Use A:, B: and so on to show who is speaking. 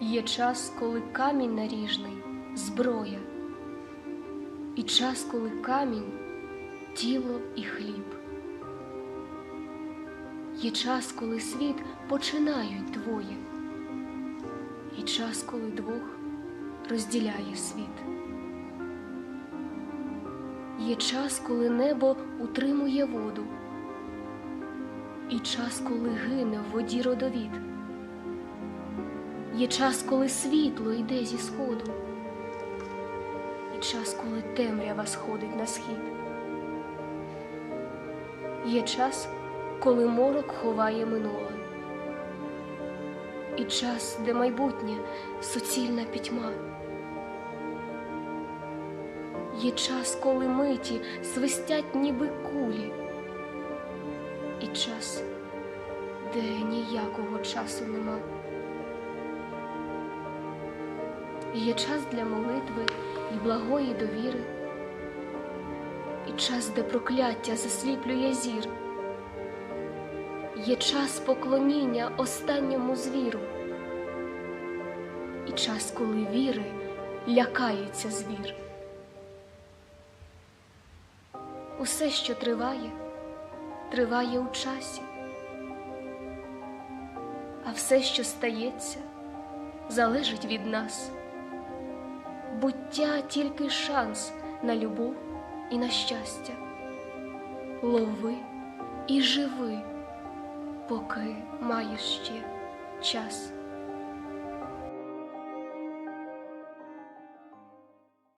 A: Є час, коли камінь наріжний зброя, і час, коли камінь тіло і хліб. Є час, коли світ починають двоє, і час, коли двох розділяє світ. Є час, коли небо утримує воду, і час, коли гине в воді родовід. Є час, коли світло йде зі сходу, і час, коли темрява сходить на схід. Є час, коли морок ховає минуле, і час, де майбутнє суцільна пітьма. Є час, коли миті свистять ніби кулі, і час, де ніякого часу нема. Є час для молитви і благої довіри, і час, де прокляття засліплює зір. Є час поклоніння останньому звіру, і час, коли віри лякається звір. Усе, що триває, триває у часі, а все, що стається, залежить від нас. Буття тільки шанс на любов і на щастя. Лови і живи, поки маєш ще час.